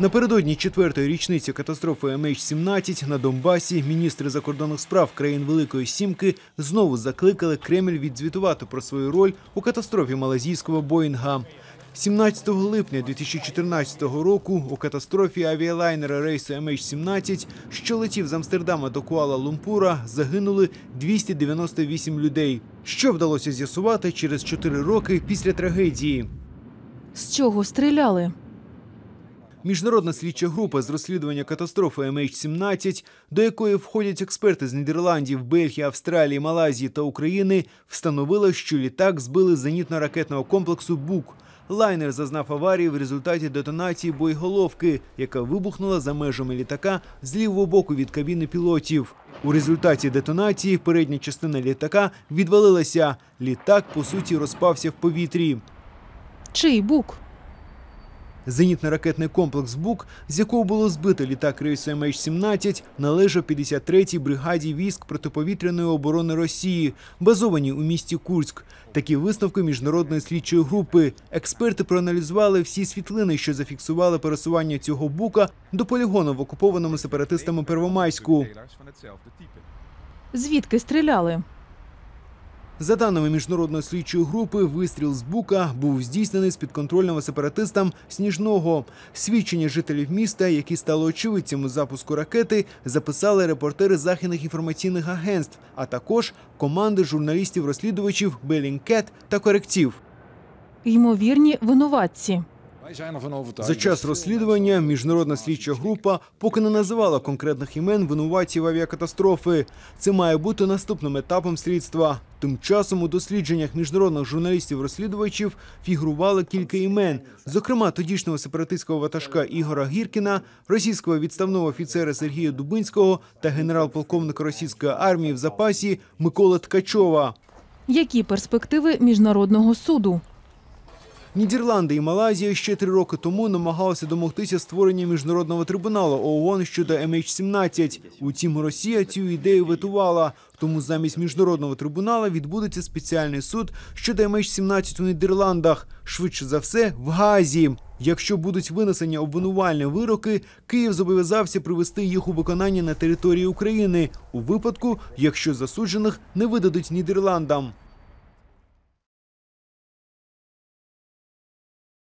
Напередодні четвертої річниці катастрофи MH17 на Донбасі міністри закордонних справ країн Великої Сімки знову закликали Кремль відзвітувати про свою роль у катастрофі малазійського Боїнга. 17 липня 2014 року у катастрофі авіалайнера рейсу MH17, що летів з Амстердама до Куала-Лумпура, загинули 298 людей. Що вдалося з'ясувати через 4 роки після трагедії. З чого стріляли? Міжнародна слідча група з розслідування катастрофи MH17, до якої входять експерти з Нідерландів, Бельгії, Австралії, Малайзії та України, встановила, що літак збили з зенітно-ракетного комплексу БУК. Лайнер зазнав аварії в результаті детонації боєголовки, яка вибухнула за межами літака з лівого боку від кабіни пілотів. У результаті детонації передня частина літака відвалилася. Літак, по суті, розпався в повітрі. Чий бук? Зенітно-ракетний комплекс БУК, з якого було збито літак рейсу МH17, належав 53-й бригаді військ протиповітряної оборони Росії, базованій у місті Курськ. Такі висновки міжнародної слідчої групи. Експерти проаналізували всі світлини, що зафіксували пересування цього бука до полігону в окупованому сепаратистами Первомайську. Звідки стріляли? За даними міжнародної слідчої групи, вистріл з бука був здійснений з підконтрольного сепаратистам Сніжного. Свідчення жителів міста, які стали очевидцями запуску ракети, записали репортери західних інформаційних агентств, а також команди журналістів-розслідувачів Белінкет та коректів. Ймовірні винуватці. За час розслідування міжнародна слідча група поки не називала конкретних імен винуватців авіакатастрофи. Це має бути наступним етапом слідства. Тим часом у дослідженнях міжнародних журналістів-розслідувачів фігурували кілька імен, зокрема тодішнього сепаратистського ватажка Ігора Гіркіна, російського відставного офіцера Сергія Дубинського та генерал-полковника російської армії в запасі Микола Ткачова. Які перспективи міжнародного суду? Нідерланди і Малайзія ще три роки тому намагалися домогтися створення міжнародного трибуналу ООН щодо MH17. Утім, Росія цю ідею ветувала. Тому замість міжнародного трибуналу відбудеться спеціальний суд щодо MH17 у Нідерландах. Швидше за все, в Газі. Якщо будуть винесені обвинувальні вироки, Київ зобов'язався привести їх у виконання на території України у випадку, якщо засуджених не видадуть Нідерландам.